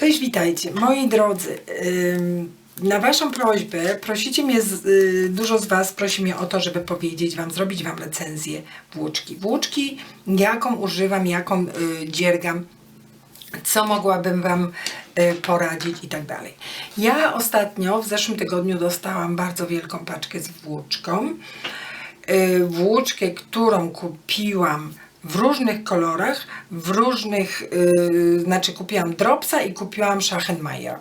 Cześć, witajcie. Moi drodzy, na Waszą prośbę prosicie mnie, y, dużo z Was prosi mnie o to, żeby powiedzieć Wam, zrobić Wam recenzję włóczki. Włóczki, jaką używam, jaką y, dziergam, co mogłabym Wam y, poradzić i tak dalej. Ja ostatnio, w zeszłym tygodniu dostałam bardzo wielką paczkę z włóczką. Włóczkę, którą kupiłam w różnych kolorach, w różnych, y, znaczy kupiłam Dropsa i kupiłam Schachenmeier.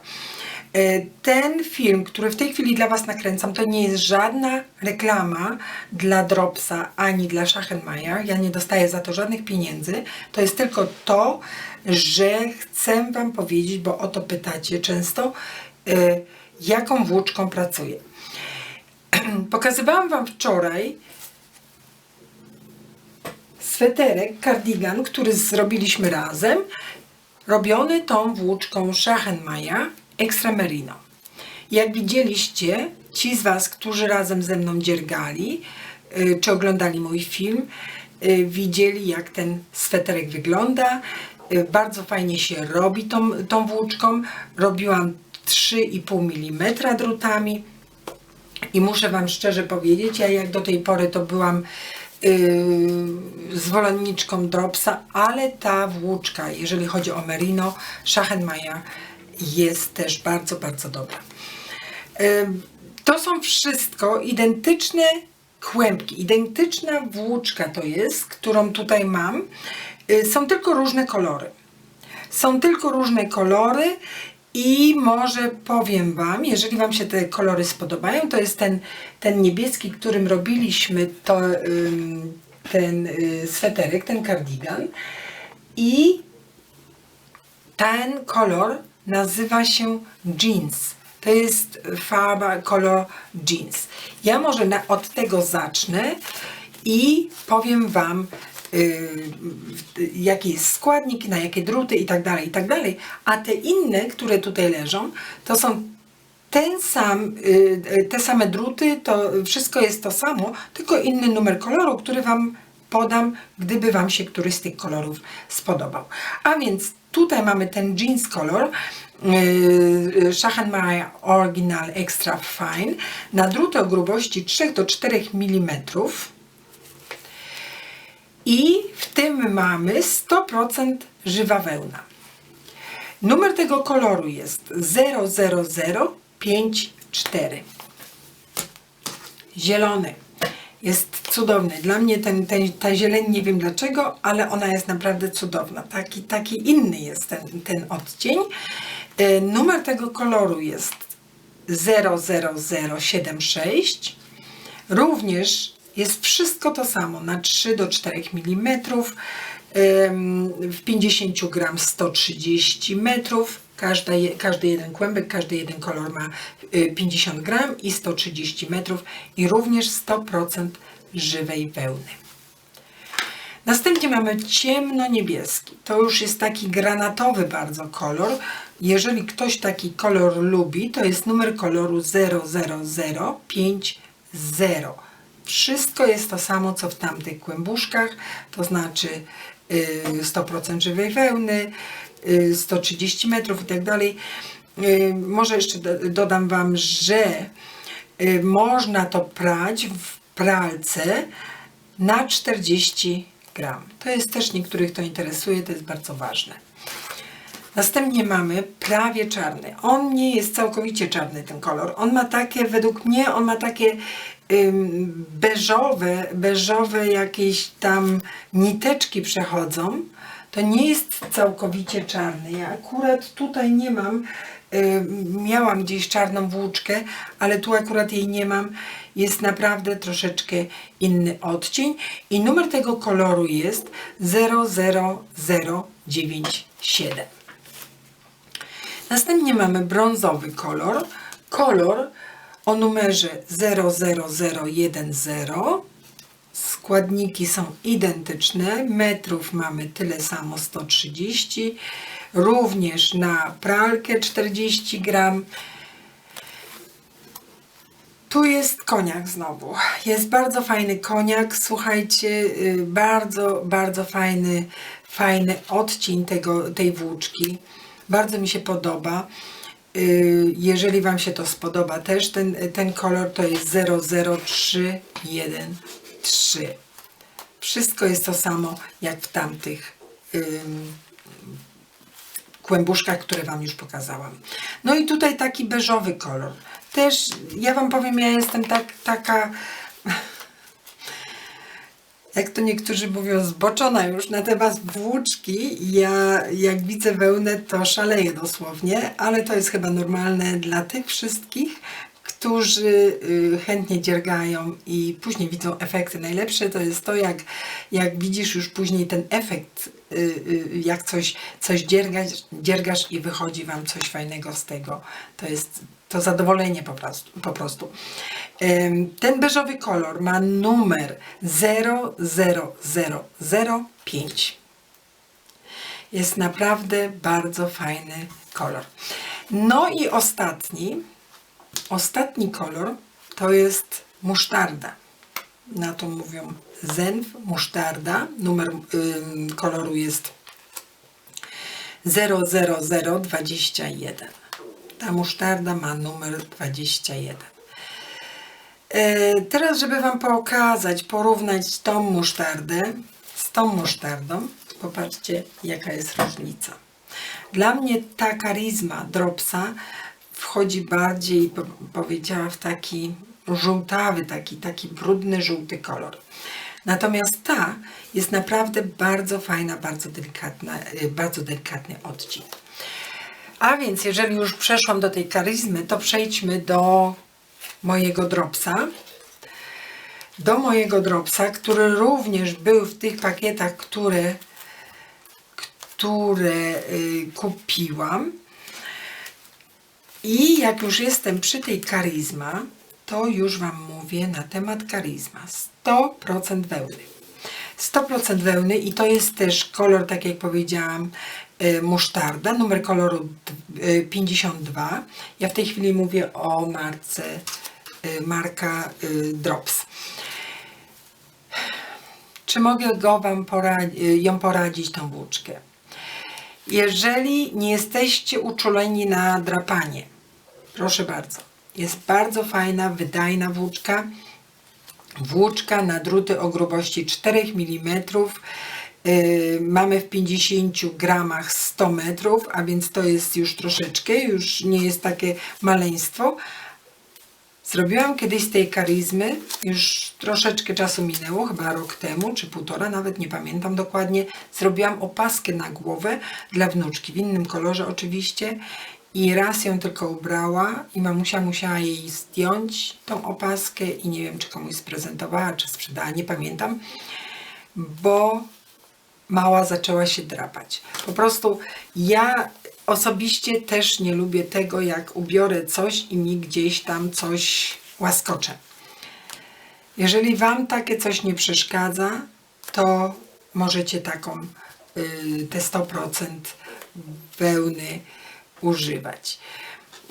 Y, Ten film, który w tej chwili dla Was nakręcam, to nie jest żadna reklama dla Dropsa ani dla Schachenmeier. Ja nie dostaję za to żadnych pieniędzy. To jest tylko to, że chcę Wam powiedzieć, bo o to pytacie często, y, jaką włóczką pracuję. Pokazywałam Wam wczoraj sweterek, kardigan, który zrobiliśmy razem, robiony tą włóczką Schachenmeier Extra Merino. Jak widzieliście, ci z Was, którzy razem ze mną dziergali, y, czy oglądali mój film, y, widzieli jak ten sweterek wygląda. Y, Bardzo fajnie się robi tą, tą włóczką. Robiłam 3,5 mm drutami. I muszę Wam szczerze powiedzieć, ja jak do tej pory to byłam zwolenniczką Dropsa, ale ta włóczka, jeżeli chodzi o Merino, Schachenmeier jest też bardzo, bardzo dobra. Yy, to są wszystko identyczne kłębki, identyczna włóczka to jest, którą tutaj mam. Yy, są tylko różne kolory. Są tylko różne kolory i może powiem Wam, jeżeli Wam się te kolory spodobają, to jest ten, ten niebieski, którym robiliśmy to, ten y, sweterek, ten kardigan i ten kolor nazywa się jeans. To jest farba, kolor jeans. Ja może na, od tego zacznę i powiem Wam, jaki jest składnik, na jakie druty i tak dalej, i tak. A te inne, które tutaj leżą, to są ten sam, yy, te same druty, to wszystko jest to samo, tylko inny numer koloru, który Wam podam, gdyby Wam się któryś z tych kolorów spodobał. A więc tutaj mamy ten jeans kolor, yy, Schachenmeier Original Extra Fine, na druty o grubości 3 do 4 mm. I w tym mamy 100% żywa wełna. Numer tego koloru jest 00054. Zielony. Jest cudowny. Dla mnie ten, ten, ta zieleń, nie wiem dlaczego, ale ona jest naprawdę cudowna. Taki, taki inny jest ten, ten odcień. E, Numer tego koloru jest 00076. Również jest wszystko to samo, na 3 do 4 mm, w 50 gram 130 metrów. Każda, każdy jeden kłębek, każdy jeden kolor ma y, 50 gram i 130 metrów i również 100% żywej wełny. Następnie mamy ciemno-niebieski. To już jest taki granatowy bardzo kolor. Jeżeli ktoś taki kolor lubi, to jest numer koloru 00050. Wszystko jest to samo, co w tamtych kłębuszkach, to znaczy y, 100% żywej wełny, y, 130 metrów i tak dalej. Y, Może jeszcze do- dodam Wam, że y, można to prać w pralce na 40 gram. To jest też niektórych to interesuje, to jest bardzo ważne. Następnie mamy prawie czarny. On nie jest całkowicie czarny ten kolor. On ma takie, według mnie, on ma takie beżowe, beżowe jakieś tam niteczki przechodzą. To nie jest całkowicie czarny. Ja akurat tutaj nie mam, miałam gdzieś czarną włóczkę, ale tu akurat jej nie mam. Jest naprawdę troszeczkę inny odcień i numer tego koloru jest 00097. Następnie mamy brązowy kolor, kolor o numerze 00010. Składniki są identyczne, metrów mamy tyle samo 130, również na pralkę 40 gram. Tu jest koniak znowu. Jest bardzo fajny koniak. Słuchajcie, y, bardzo, bardzo fajny, fajny odcień tego, tej włóczki. Bardzo mi się podoba. Y, Jeżeli Wam się to spodoba też, ten, ten kolor to jest 00313. Wszystko jest to samo jak w tamtych ym, kłębuszkach, które Wam już pokazałam. No i tutaj taki beżowy kolor. Też, ja Wam powiem, ja jestem tak, taka, jak to niektórzy mówią, zboczona już na temat włóczki. Ja jak widzę wełnę, to szaleję dosłownie, ale to jest chyba normalne dla tych wszystkich, którzy y, chętnie dziergają i później widzą efekty. Najlepsze to jest to, jak, jak widzisz już później ten efekt, y, y, jak coś, coś dziergasz, dziergasz i wychodzi Wam coś fajnego z tego. To jest to zadowolenie po prostu. Po prostu. Ten beżowy kolor ma numer 00005. Jest naprawdę bardzo fajny kolor. No i ostatni, Ostatni kolor to jest musztarda. Na to mówią zenf, musztarda. Numer koloru jest 00021. Ta musztarda ma numer 21. E, teraz, żeby Wam pokazać, porównać tą musztardę z tą musztardą, popatrzcie, jaka jest różnica. Dla mnie ta karizma dropsa wchodzi bardziej, po- powiedziała, w taki żółtawy, taki, taki brudny, żółty kolor. Natomiast ta jest naprawdę bardzo fajna, bardzo delikatna, y, bardzo delikatny odcień. A więc, jeżeli już przeszłam do tej karizmy, to przejdźmy do mojego dropsa. Do mojego dropsa, który również był w tych pakietach, które, które y, kupiłam. I jak już jestem przy tej karizma, to już Wam mówię na temat karizma. 100% wełny. 100% wełny i to jest też kolor, tak jak powiedziałam, musztarda, numer koloru d- y, 52. Ja w tej chwili mówię o marce, y, marka y, Drops. Czy mogę go wam poradzi- y, ją poradzić, tą włóczkę? Jeżeli nie jesteście uczuleni na drapanie, proszę bardzo. Jest bardzo fajna, wydajna włóczka. Włóczka na druty o grubości 4 mm. Yy, mamy w 50 gramach 100 metrów, a więc to jest już troszeczkę, już nie jest takie maleństwo. Zrobiłam kiedyś z tej karizmy, już troszeczkę czasu minęło, chyba rok temu, czy półtora, nawet nie pamiętam dokładnie. Zrobiłam opaskę na głowę dla wnuczki, w innym kolorze oczywiście. I raz ją tylko ubrała i mamusia musiała jej zdjąć tą opaskę i nie wiem, czy komuś sprezentowała, czy sprzedała, nie pamiętam, bo mała zaczęła się drapać. Po prostu ja osobiście też nie lubię tego, jak ubiorę coś i mi gdzieś tam coś łaskocze. Jeżeli Wam takie coś nie przeszkadza, to możecie taką y, te 100% wełny używać.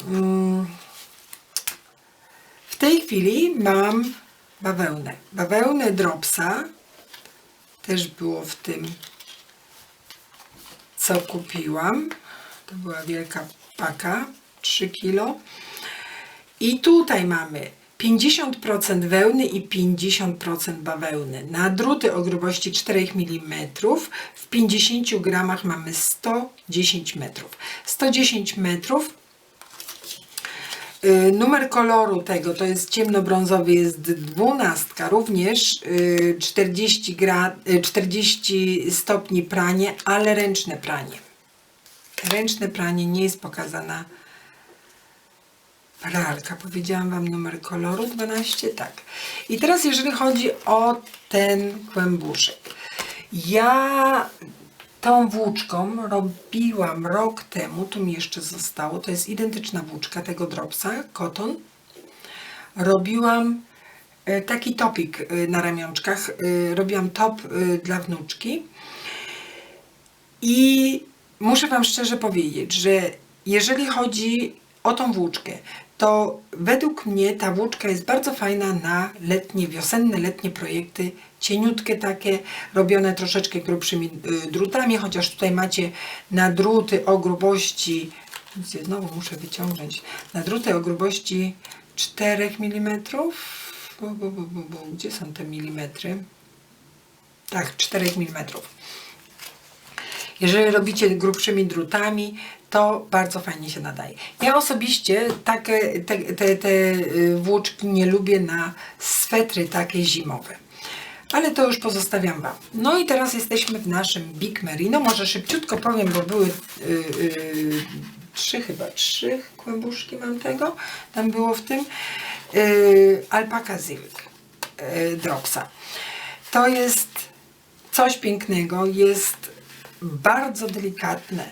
Mm. W tej chwili mam bawełnę. Bawełnę Dropsa też było w tym, co kupiłam. To była wielka paka, 3 kilo. I tutaj mamy 50% wełny i 50% bawełny. Na druty o grubości 4 mm w 50 gramach mamy 110 metrów. 110 metrów Y, Numer koloru tego to jest ciemnobrązowy, jest dwunastka, również y, 40, gra, y, 40 stopni pranie, ale ręczne pranie. Ręczne pranie nie jest pokazana pralka. Powiedziałam Wam numer koloru 12, tak. I teraz jeżeli chodzi o ten kłębuszek. Ja tą włóczką robiłam rok temu, tu mi jeszcze zostało, to jest identyczna włóczka tego dropsa, koton. Robiłam e, taki topik e, na ramionczkach, e, robiłam top dla wnuczki. I muszę Wam szczerze powiedzieć, że jeżeli chodzi o tą włóczkę, to według mnie ta włóczka jest bardzo fajna na letnie, wiosenne, letnie projekty. Cieniutkie takie, robione troszeczkę grubszymi y, drutami, chociaż tutaj macie na druty o grubości, znowu muszę wyciągnąć, na druty o grubości 4 mm. Bu, bu, bu, bu, bu. Gdzie są te milimetry? Tak, 4 mm. Jeżeli robicie grubszymi drutami, to bardzo fajnie się nadaje. Ja osobiście takie, te, te, te y, włóczki nie lubię na swetry takie zimowe. Ale to już pozostawiam Wam. No i teraz jesteśmy w naszym Big Merino. Może szybciutko powiem, bo były y, y, trzy chyba, trzy kłębuszki mam tego. Tam było w tym. Y, Alpaka Silk y, Dropsa. To jest coś pięknego, jest bardzo delikatne.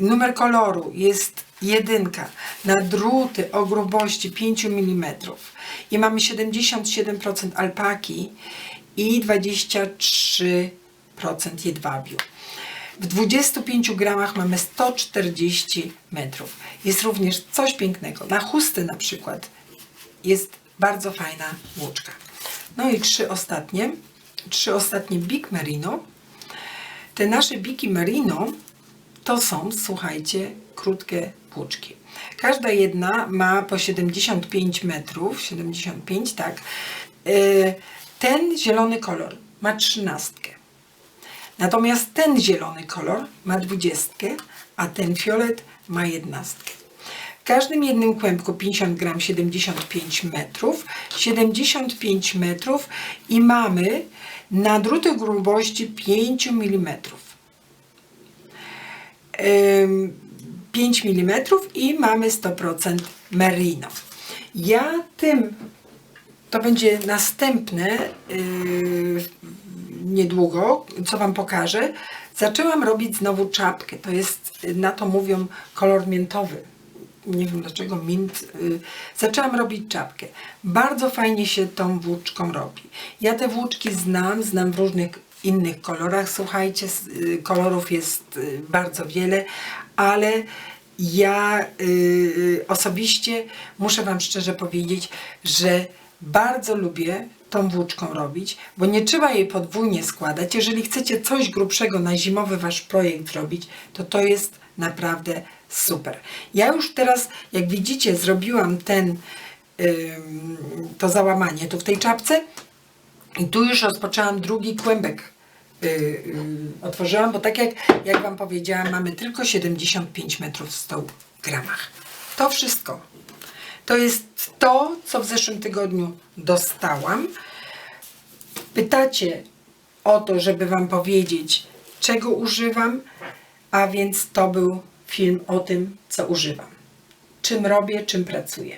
Numer koloru jest jedynka na druty o grubości 5 mm i mamy 77% alpaki i 23% jedwabiu. W 25 gramach mamy 140 metrów. Jest również coś pięknego. Na chusty na przykład jest bardzo fajna włóczka. No i trzy ostatnie. Trzy ostatnie Big Merino. Te nasze biki merino to są, słuchajcie, krótkie płuczki. Każda jedna ma po 75 metrów, 75, tak. Y, ten zielony kolor ma 13. Natomiast ten zielony kolor ma 20, a ten fiolet ma 11 każdym jednym kłębku 50 gram 75 metrów, 75 metrów i mamy na druty grubości 5 mm. 5 mm i mamy 100% merino. Ja tym, to będzie następne yy, niedługo, co Wam pokażę, zaczęłam robić znowu czapkę. To jest, na to mówią kolor miętowy. Nie wiem dlaczego mint. Y, zaczęłam robić czapkę. Bardzo fajnie się tą włóczką robi. Ja te włóczki znam, znam w różnych innych kolorach. Słuchajcie, y, kolorów jest y, bardzo wiele, ale ja y, osobiście muszę Wam szczerze powiedzieć, że bardzo lubię tą włóczką robić, bo nie trzeba jej podwójnie składać. Jeżeli chcecie coś grubszego na zimowy Wasz projekt zrobić, to to jest naprawdę super. Ja już teraz, jak widzicie, zrobiłam ten, to załamanie tu w tej czapce i tu już rozpoczęłam drugi kłębek. Yy, yy, otworzyłam, bo tak jak, jak Wam powiedziałam, mamy tylko 75 metrów w 100 gramach. To wszystko. To jest to, co w zeszłym tygodniu dostałam. Pytacie o to, żeby Wam powiedzieć, czego używam, a więc to był film o tym, co używam. Czym robię, czym pracuję.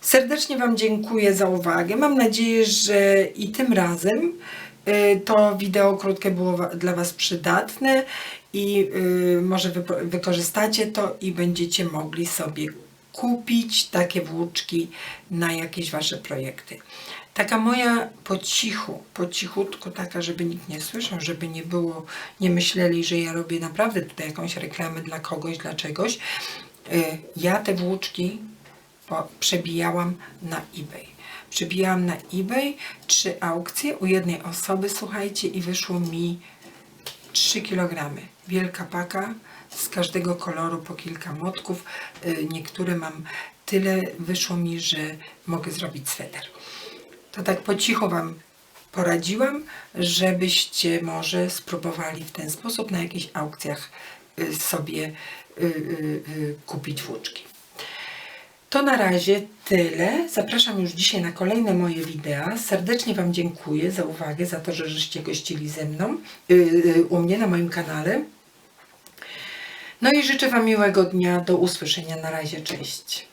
Serdecznie Wam dziękuję za uwagę. Mam nadzieję, że i tym razem y, to wideo krótkie było dla Was przydatne i y, może wykorzystacie to i będziecie mogli sobie kupić takie włóczki na jakieś Wasze projekty. Taka moja po cichu, po cichutku, taka, żeby nikt nie słyszał, żeby nie było, nie myśleli, że ja robię naprawdę tutaj jakąś reklamę dla kogoś, dla czegoś. Y, Ja te włóczki przebijałam na eBay. Przebijałam na eBay trzy aukcje u jednej osoby, słuchajcie, i wyszło mi 3 kg. Wielka paka, z każdego koloru po kilka motków. Y, Niektóre mam tyle, wyszło mi, że mogę zrobić sweter. To tak po cichu Wam poradziłam, żebyście może spróbowali w ten sposób na jakichś aukcjach y, sobie y, y, kupić włóczki. To na razie tyle. Zapraszam już dzisiaj na kolejne moje wideo. Serdecznie Wam dziękuję za uwagę, za to, że żeście gościli ze mną, u mnie na moim kanale. No i życzę Wam miłego dnia. Do usłyszenia. Na razie. Cześć.